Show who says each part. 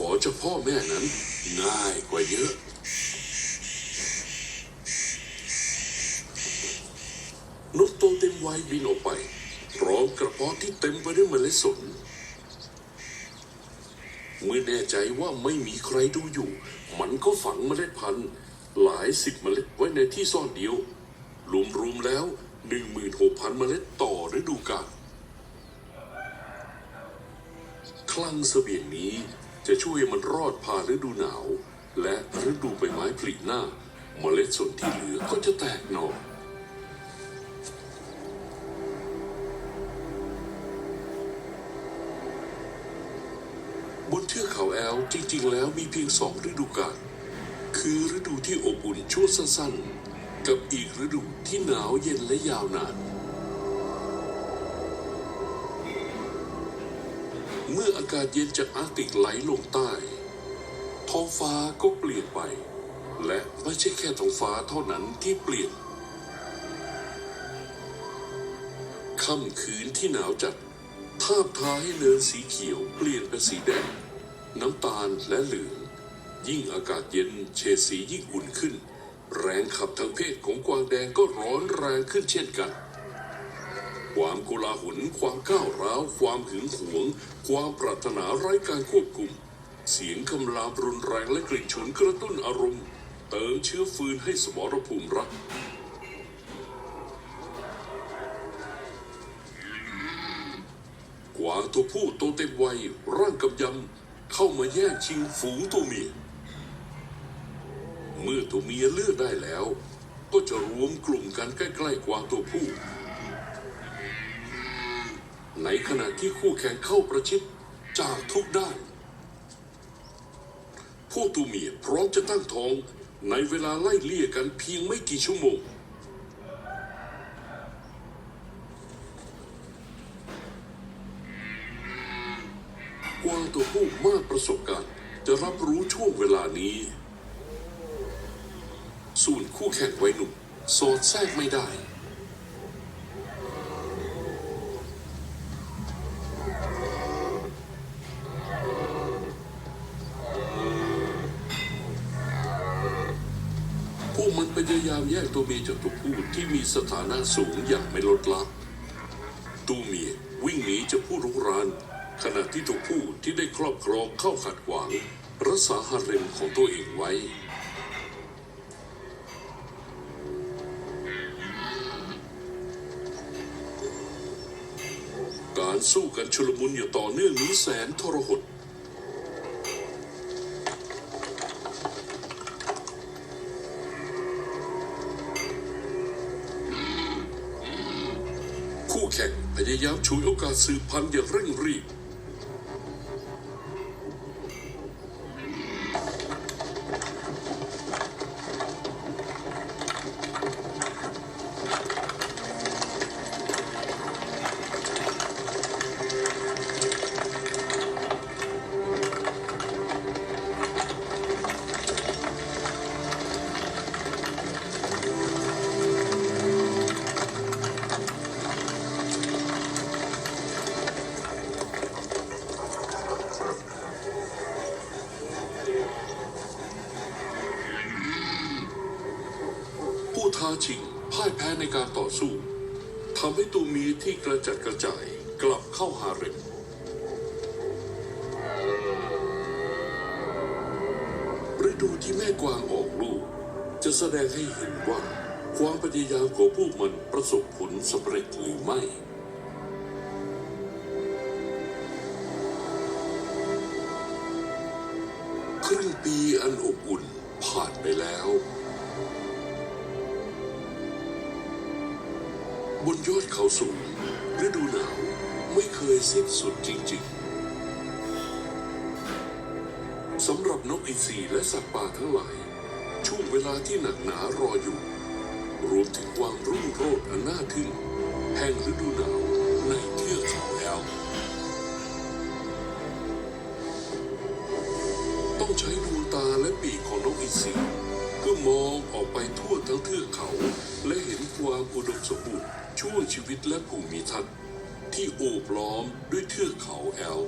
Speaker 1: ขอจากพ่อแม่นั้น ง่ายกว่าเยอะ นกโตเต็มวัยบินออกไปพร้อมกระเพาะที่เต็มไปด้วยเมล็ดสน เมื่อแน่ใจว่าไม่มีใครดูอยู่ มันก็ฝังเมล็ดพันธุ์ หลายสิบเมล็ดไว้ในที่ซ่อนเดียวรวมๆแล้ว 16,000 เมล็ดต่อฤดูกาลคลังเสบียงนี้ จะช่วยมันรอดผ่านฤดูหนาว และฤดูใบไม้ผลิหน้า เมล็ดส่วนที่เหลือก็จะแตกหน่อบนเทือกเขาแอลจริงๆ แล้วมีเพียงสองฤดูกาล คือฤดูที่อบอุ่นชั่วสั้นๆ กับอีกฤดูที่หนาวเย็นและยาวนาน เมื่ออากาศเย็นจากอาร์กติกไหลลงใต้ ท้องฟ้าก็เปลี่ยนไป และไม่ใช่แค่ท้องฟ้าเท่านั้นที่เปลี่ยนค่ำคืนที่หนาวจัดทาบทาให้เนินสีเขียวเปลี่ยนเป็นสีแดง น้ำตาลและเหลือง ยิ่งอากาศเย็นเฉดสียิ่งอุ่นขึ้น แรงขับทางเพศของกวางแดงก็ร้อนแรงขึ้นเช่นกัน ความโกลาหลความก้าวร้าว ความหึงหวง ความปรารถนาไร้การควบคุม เสียงคำรามรุนแรงและกลิ่นฉุนกระตุ้นอารมณ์ เติมเชื้อฟืนให้สมรภูมิรักกวางตัวผู้โตเต็มวัยร่างกำยำเข้ามาแย่งชิงฝูงตัวเมีย เมื่อตัวเมียเลือกได้แล้ว ก็จะรวมกลุ่มกันใกล้ๆกวางตัวผู้ ในขณะที่คู่แข่งเข้าประชิดจากทุกด้าน พวกตัวเมียพร้อมจะตั้งท้องในเวลาไล่เลี่ยกันเพียงไม่กี่ชั่วโมง กวางตัวผู้มากประสบการณ์จะรับรู้ช่วงเวลานี้ ส่วนคู่แข่งวัยหนุ่มสอดแทรกไม่ได้ วกมันพยายามแยกตัวเมียจากตัวผู้ที่มีสถานะสูงอย่างไม่ลดละตัวเมียวิ่งหนีจากผู้รุกราน ขณะที่ตัวผู้ที่ได้ครอบครองเข้าขัดขวางรักษาฮาเร็มของตัวเองไว้การสู้กันชุลมุนอยู่ต่อเนื่องนี้แสนทรหด คู่แข่งพยายามฉวยโอกาสสืบพันธุ์อย่างเร่งรีบ ท้าชิงพ่ายแพ้ในการต่อสู้ทำให้ตัวมีที่กระจัดกระจายกลับเข้าหาเร็มฤดูที่แม่กวางออกลูก จะแสดงให้เห็นว่าความพยายามของพวกมันประสบผลสำเร็จหรือไม่ ครึ่งปีอันอบอุ่นผ่านไปแล้ว บนยอดเขาสูงฤดูหนาวไม่เคยสิ้นสุดจริงๆสำหรับนกอินทรีและสัตว์ป่าทั้งหลาย ช่วงเวลาที่หนักหนารออยู่ รวมถึงความรุ่งโรจน์อันน่าทึ่งแห่งฤดูหนาวในเทือกเขาแอลต้องใช้ดวงตาและปีกของนกอินทรีเพื่อมองออกไปทั่วทั้งเทือกเขาและเห็นความอุดมสมบูรณ์ ช่วงชีวิตและภูมิทัศน์ที่โอบล้อมด้วยเทือกเขาแอล